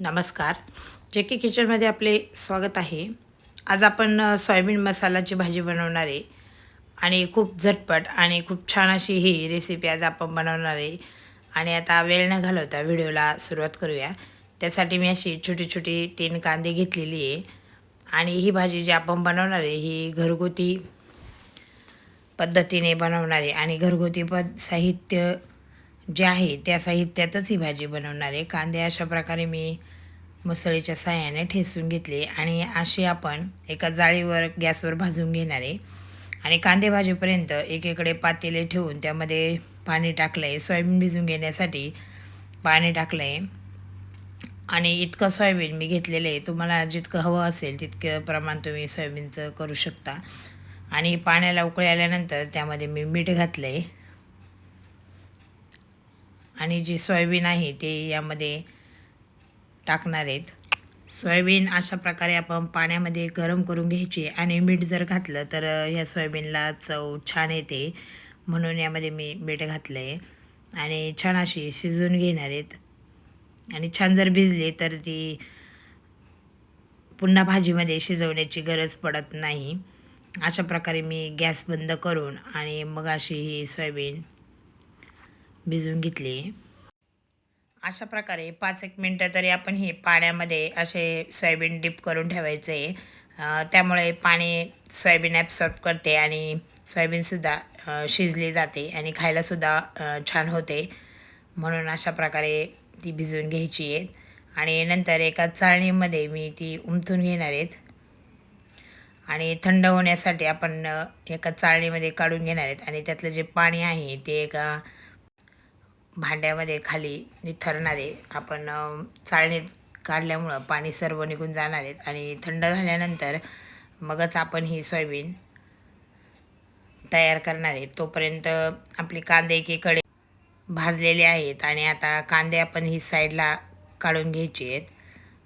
नमस्कार. जे के किचनमध्ये आपले स्वागत आहे. आज आपण सोयाबीन मसालाची भाजी बनवणार आहे. आणि खूप झटपट आणि खूप छान अशी ही रेसिपी आज आपण बनवणार आहे. आणि आता वेळ न घालवता व्हिडिओला सुरुवात करूया. त्यासाठी मी अशी छोटी छोटी तीन कांदे घेतलेली आहे. आणि ही भाजी जी आपण बनवणार आहे ही घरगुती पद्धतीने बनवणार आहे. आणि घरगुती पद साहित्य जे आहे त्या साहित्यातच ही भाजी बनवणार आहे. कांदे अशा प्रकारे मी मुसळीच्या साह्याने ठेसून घेतले आणि अशी आपण एका जाळीवर गॅसवर भाजून घेणार आहे. आणि कांदे भाजीपर्यंत एकीकडे पातेले ठेवून त्यामध्ये पाणी टाकलं आहे सोयाबीन भिजून घेण्यासाठी पाणी टाकलं आहे आणि इतकं सोयाबीन मी घेतलेलं आहे. तुम्हाला जितकं हवं असेल तितकं प्रमाण तुम्ही सोयाबीनचं करू शकता. आणि पाण्याला उकळी आल्यानंतर त्यामध्ये मी मीठ घातलं आहे आणि जी सोयाबीन आहे ते यामध्ये टाकणार आहेत. सोयाबीन अशा प्रकारे आपण पाण्यामध्ये गरम करून घ्यायची आणि मीठ जर घातलं तर ह्या सोयाबीनला चव छान येते. म्हणून यामध्ये मी मीठ घातलं आहे आणि छान अशी शिजवून घेणार आहेत. आणि छान जर भिजली तर ती पुन्हा भाजीमध्ये शिजवण्याची गरज पडत नाही. अशा प्रकारे मी गॅस बंद करून आणि मग अशी ही सोयाबीन भिजवून घेतली. अशा प्रकारे पाच एक मिनटं तरी आपण हे पाण्यामध्ये असे सोयाबीन डिप करून ठेवायचे. त्यामुळे पाणी सोयाबीन ॲब्सॉर्ब करते आणि सोयाबीनसुद्धा शिजली जाते आणि खायलासुद्धा छान होते. म्हणून अशा प्रकारे ती भिजवून घ्यायची आहेत आणि नंतर एका चाळणीमध्ये मी ती उमथून घेणार आहेत. आणि थंड होण्यासाठी आपण एका चाळणीमध्ये काढून घेणार आहेत. आणि त्यातलं जे पाणी आहे ते एका भांड्यामध्ये खाली निथरणारे आपण चाळणीत काढल्यामुळं पाणी सर्व निघून जाणार आहेत आणि थंड झाल्यानंतर मगच आपण ही सोयाबीन तयार करणार आहे तोपर्यंत आपले कांदे एकीकडे भाजलेले आहेत आणि आता कांदे आपण ही साईडला काढून घ्यायचे आहेत.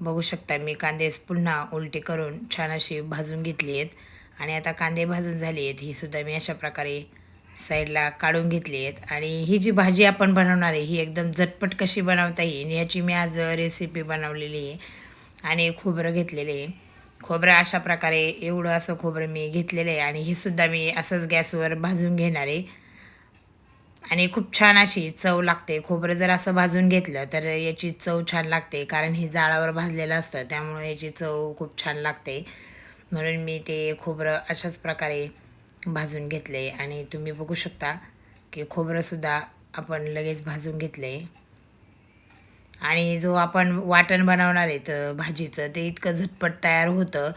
बघू शकता मी कांदेस पुन्हा उलटे करून छान अशी भाजून घेतली आहेत आणि आता कांदे भाजून झाली आहेत. ही सुद्धा मी अशा प्रकारे साईडला काढून घेतली आहेत. आणि ही जी भाजी आपण बनवणार आहे ही एकदम झटपट कशी बनवता येईल याची मी आज रेसिपी बनवलेली आहे आणि खोबरं घेतलेलं आहे. खोबरं अशा प्रकारे एवढं असं खोबरं मी घेतलेलं आहे आणि हे सुद्धा मी असंच गॅसवर भाजून घेणार आहे. आणि खूप छान अशी चव लागते. खोबरं जर असं भाजून घेतलं तर याची चव छान लागते कारण हे जाळावर भाजलेलं असतं त्यामुळे याची चव खूप छान लागते. म्हणून मी ते खोबरं अशाच प्रकारे भाजून घेतले आणि तुम्ही बघू शकता की खोबरंसुद्धा आपण लगेच भाजून घेतले. आणि जो आपण वाटण बनवणार आहे तर भाजीचं ते इतकं झटपट तयार होतं.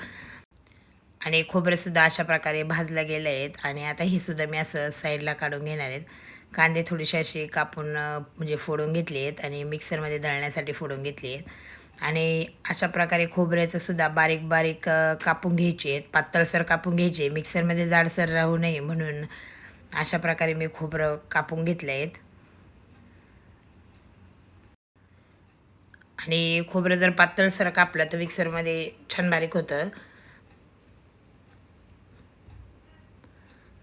आणि खोबरंसुद्धा अशा प्रकारे भाजलं गेलं आहेत आणि आता हे सुद्धा मी असं साईडला काढून घेणार आहेत कांदे थोडेसे असे कापून म्हणजे फोडून घेतले आहेत. आणि मिक्सरमध्ये दळण्यासाठी फोडून घेतले आहेत. आणि अशा प्रकारे खोबऱ्याचं सुद्धा बारीक बारीक कापून घ्यायचे आहेत. पातळसर कापून घ्यायचे. मिक्सरमध्ये जाडसर राहू नये म्हणून अशा प्रकारे मी खोबरं कापून घेतले आहेत. आणि खोबरं जर पातळसर कापलं तर मिक्सरमध्ये छान बारीक होतं.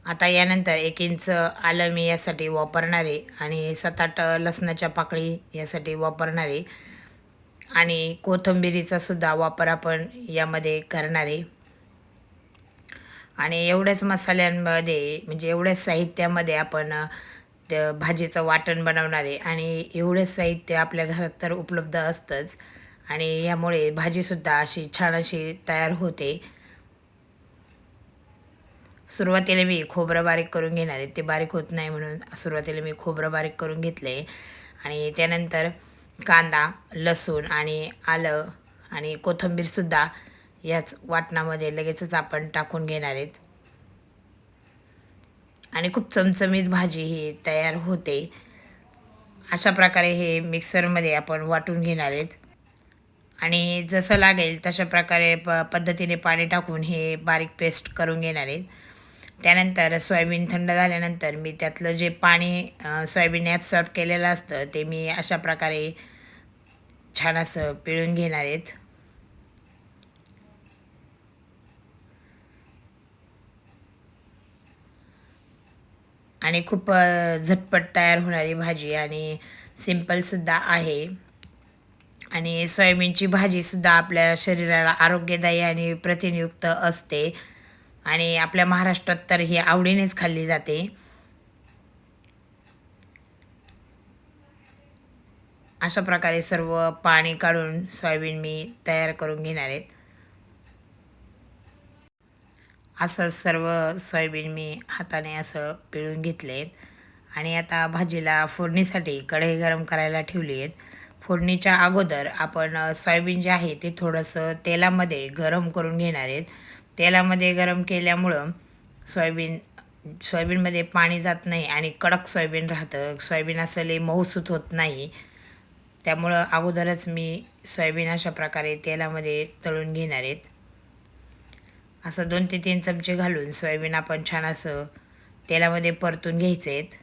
आता यानंतर एक इंच आलं मी यासाठी वापरणारे आणि सात आठ लसणाच्या पाकळी यासाठी वापरणारे. आणि कोथंबिरीचा सुद्धा वापर आपण यामध्ये करणार. आहे आणि एवढ्याच मसाल्यांमध्ये म्हणजे एवढ्याच साहित्यामध्ये आपण त्या भाजीचं वाटण बनवणार आहे आणि एवढंच साहित्य आपल्या घरात तर उपलब्ध असतंच. आणि यामुळे भाजीसुद्धा अशी छान अशी तयार होते. सुरुवातीला मी खोबरं बारीक करून घेणार आहे. ते बारीक होत नाही म्हणून सुरुवातीला मी खोबरं बारीक करून घेतले आणि त्यानंतर कांदा लसूण आणि आलं आणि कोथिंबीरसुद्धा याच वाटणामध्ये लगेचच आपण टाकून घेणार आहेत. आणि खूप चमचमीत भाजी ही तयार होते. अशा प्रकारे हे मिक्सरमध्ये आपण वाटून घेणार आहेत. आणि जसं लागेल तशा प्रकारे प पद्धतीने पाणी टाकून हे बारीक पेस्ट करून घेणार आहेत. त्यानंतर सोयाबीन थंड झाल्यानंतर मी त्यातलं जे पाणी सोयाबीन ॲब्सॉर्ब केलेलं असतं ते मी अशा प्रकारे छान असं पिळून घेणार आहेत. आणि खूप झटपट तयार होणारी भाजी आणि सिंपलसुद्धा आहे. आणि सोयाबीनची भाजीसुद्धा आपल्या शरीराला आरोग्यदायी आणि प्रथिनयुक्त असते. आणि आपल्या महाराष्ट्रात तर ही आवडीनेच खाल्ली जाते. अशा प्रकारे सर्व पाणी काढून सोयाबीन मी तयार करून घेणार आहेत असं सर्व सोयाबीन मी हाताने असं पिळून घेतले आहेत. आणि आता भाजीला फोडणीसाठी कढई गरम करायला ठेवली आहेत. फोडणीच्या अगोदर आपण सोयाबीन जे आहे ते थोडंसं तेलामध्ये गरम करून घेणार आहेत. तेलामध्ये गरम केल्यामुळं सोयाबीन सोयाबीनमध्ये पाणी जात नाही आणि कडक सोयाबीन राहतं. सोयाबीन असं लई मऊसूत होत नाही. त्यामुळं अगोदरच मी सोयाबीन अशा प्रकारे तेलामध्ये तळून घेणार आहेत. असं दोन ते तीन चमचे घालून सोयाबीन आपण छान असं तेलामध्ये परतून घ्यायचे आहेत.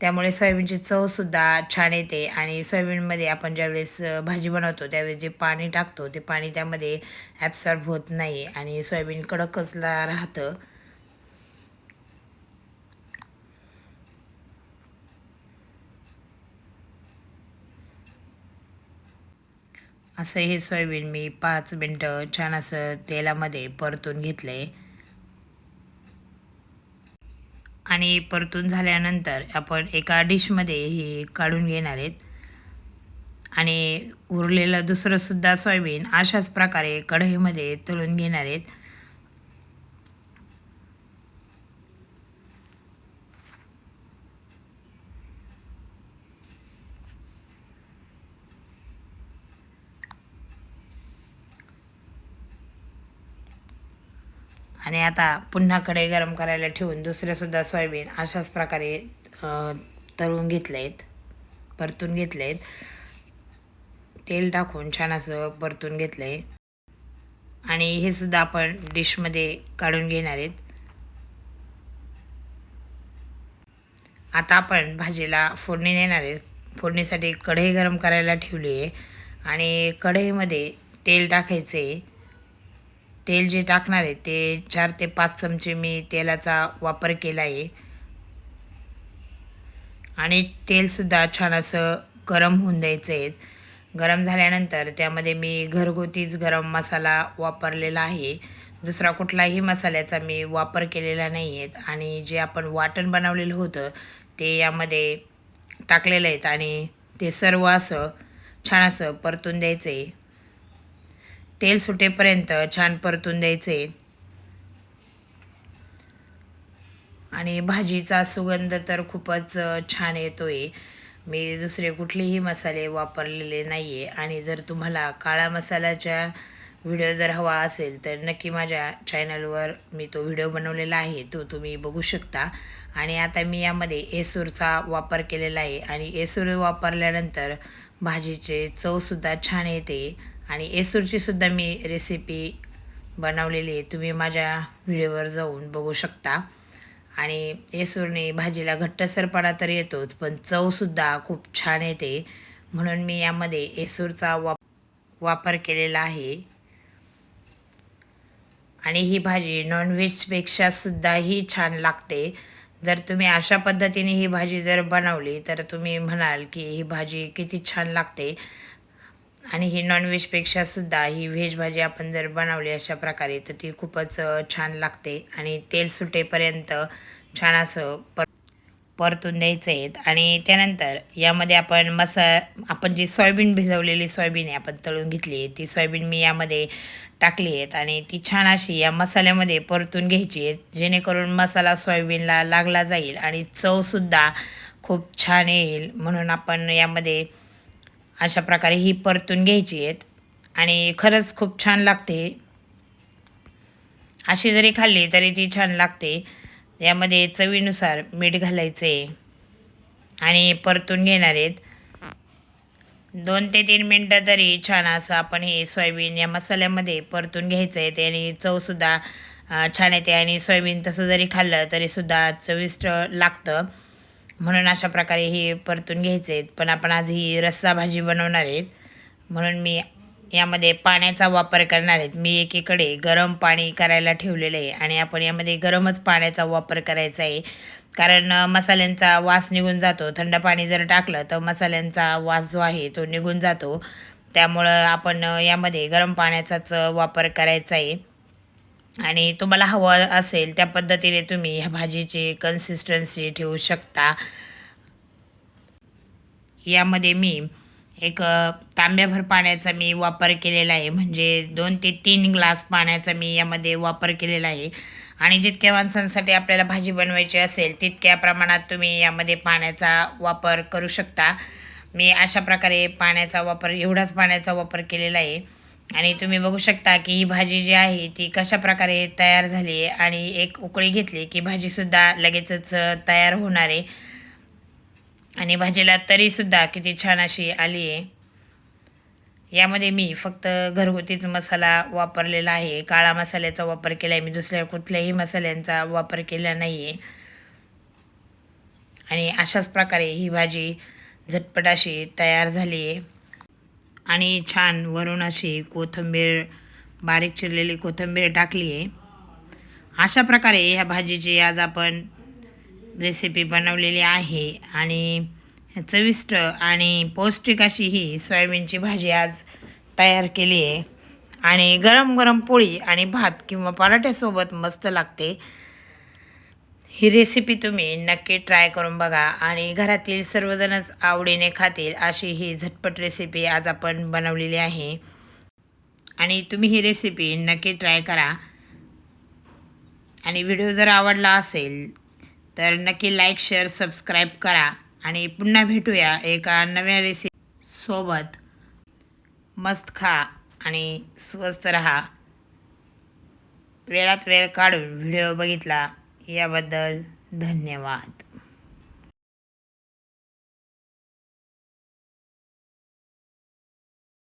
त्यामुळे सोयाबीनची चवसुद्धा छान येते आणि सोयाबीनमध्ये आपण ज्यावेळेस भाजी बनवतो त्यावेळेस जे पाणी टाकतो ते पाणी त्यामध्ये ॲब्सॉर्ब होत नाही आणि सोयाबीन कडकचला राहतं. असं हे सोयाबीन मी पाच मिनटं छान असं तेलामध्ये परतून घेतले. आणि परतून झाल्यानंतर आपण एका डिशमध्ये हे काढून घेणार आहेत. आणि उरलेलं दुसरंसुद्धा सोयाबीन अशाच प्रकारे कढईमध्ये तळून घेणार आहेत. आणि आता पुन्हा कढई गरम करायला ठेवून दुसरेसुद्धा सोयाबीन अशाच प्रकारे तळून घेतले आहेत परतून घेतले आहेत तेल टाकून छान असं परतून घेतलं आहे आणि हे सुद्धा आपण डिशमध्ये काढून घेणार आहेत. आता आपण भाजीला फोडणी देणार आहे फोडणीसाठी कढई गरम करायला ठेवली आहे. आणि कढईमध्ये तेल टाकायचे तेल जे टाकणार आहे ते चार ते पाच चमचे मी तेलाचा वापर केला आहे. आणि तेलसुद्धा छान असं गरम होऊन द्यायचं आहे. गरम झाल्यानंतर त्यामध्ये मी घरगुतीच गरम मसाला वापरलेला आहे. दुसरा कुठलाही मसाल्याचा मी वापर केलेला नाही आहेत आणि जे आपण वाटण बनवलेलं होतं ते यामध्ये टाकलेलं आहेत आणि ते सर्व असं छान असं परतून द्यायचं आहे. तेल सुटेपर्यंत छान परतून द्यायचे. आणि भाजीचा सुगंध तर खूपच छान येतो आहे मी दुसरे कुठलेही मसाले वापरलेले नाही आहे आणि जर तुम्हाला काळा मसाल्याच्या व्हिडिओ जर हवा असेल तर नक्की माझ्या चॅनलवर मी तो व्हिडिओ बनवलेला आहे. तो तुम्ही बघू शकता. आणि आता मी यामध्ये एसूरचा वापर केलेला आहे. आणि एसूर वापरल्यानंतर भाजीचे चवसुद्धा छान येते. आणि एसूरची सुद्धा मी रेसिपी बनवलेली आहे. तुम्ही माझ्या व्हिडिओवर जाऊन बघू शकता. आणि एसूरने भाजीला घट्टसरपणा तर येतोच पण चवसुद्धा खूप छान येते. म्हणून मी यामध्ये एसूरचा वाप वापर केलेला आहे. आणि ही भाजी नॉनव्हेजपेक्षा सुद्धाही छान लागते. जर तुम्ही अशा पद्धतीने ही भाजी जर बनवली तर तुम्ही म्हणाल की ही भाजी किती छान लागते. आणि ही नॉनव्हेजपेक्षा सुद्धा ही व्हेज भाजी आपण जर बनवली अशा प्रकारे तर ती खूपच छान लागते. आणि तेल सुटेपर्यंत छान असं पर परतून द्यायचं आहेत आणि त्यानंतर यामध्ये आपण मसा आपण जी सोयाबीन भिजवलेली सोयाबीन आहे आपण तळून घेतली आहे ती सोयाबीन मी यामध्ये टाकली आहेत. आणि ती छान अशी या मसाल्यामध्ये परतून घ्यायची आहेत जेणेकरून मसाला सोयाबीनला लागला जाईल आणि चवसुद्धा खूप छान येईल. म्हणून आपण यामध्ये अशा प्रकारे ही परतून घ्यायची आहेत. आणि खरंच खूप छान लागते. अशी जरी खाल्ली तरी ती छान लागते. यामध्ये चवीनुसार मीठ घालायचे. आणि परतून घेणार आहेत. दोन ते तीन मिनटं तरी छान असं आपण हे सोयाबीन या मसाल्यामध्ये परतून घ्यायचं आहे. आणि चवसुद्धा छान येते. आणि सोयाबीन तसं जरी खाल्लं तरीसुद्धा चविष्ट लागतं. म्हणून अशा प्रकारे हे परतून घ्यायचे आहेत. पण आपण आज ही रस्सा भाजी बनवणार आहेत. म्हणून मी यामध्ये पाण्याचा वापर करणार आहेत. मी एकीकडे गरम पाणी करायला ठेवलेलं आहे आणि आपण यामध्ये गरमच पाण्याचा वापर करायचा आहे. कारण मसाल्यांचा वास निघून जातो. थंड पाणी जर टाकलं तर मसाल्यांचा वास जो आहे तो निघून जातो. त्यामुळं आपण यामध्ये गरम पाण्याचाच वापर करायचा आहे. आणि तुम्हाला हवं असेल त्या पद्धतीने तुम्ही ह्या भाजीची कन्सिस्टन्सी ठेवू शकता. यामध्ये मी एक तांब्याभर पाण्याचा मी वापर केलेला आहे. म्हणजे दोन ते तीन ग्लास पाण्याचा मी यामध्ये वापर केलेला आहे. आणि जितक्या माणसांसाठी आपल्याला भाजी बनवायची असेल तितक्या प्रमाणात तुम्ही यामध्ये पाण्याचा वापर करू शकता. मी अशा प्रकारे पाण्याचा वापर एवढाच पाण्याचा वापर केलेला आहे. आणि तुम्ही बघू शकता की ही भाजी जी आहे ती कशा प्रकारे तयार झाली आहे आणि एक उकळी घेतली की भाजीसुद्धा लगेचच तयार होणार आहे. आणि भाजीला तरीसुद्धा किती छान अशी आली आहे. यामध्ये मी फक्त घरगुतीच मसाला वापरलेला आहे. काळा मसाल्याचा वापर केला आहे मी दुसऱ्या कुठल्याही मसाल्यांचा वापर केला नाही आहे आणि अशाच प्रकारे ही भाजी झटपट अशी तयार झाली आहे. आणि छान वरून अशी कोथिंबीर बारीक चिरलेली कोथिंबीर टाकली आहे अशा प्रकारे ह्या भाजीची आज आपण रेसिपी बनवलेली आहे आणि चविष्ट आणि पौष्टिक अशी ही सोयाबीनची भाजी आज तयार केली आहे आणि गरम गरम पोळी आणि भात किंवा पराठ्यासोबत मस्त लागते. ही रेसिपी तुम्ही नक्की ट्राय करून बघा आणि घरातील सर्वजणच आवडीने खातील अशी ही झटपट रेसिपी आज आपण बनवलेली आहे. आणि तुम्ही ही रेसिपी नक्की ट्राय करा. आणि व्हिडिओ जर आवडला असेल तर नक्की लाईक शेअर सबस्क्राईब करा. आणि पुन्हा भेटूया एका नव्या रेसिपी सोबत. मस्त खा आणि स्वस्त रहा. वेळात वेळ काढून व्हिडिओ बघितला. याबद्दल धन्यवाद.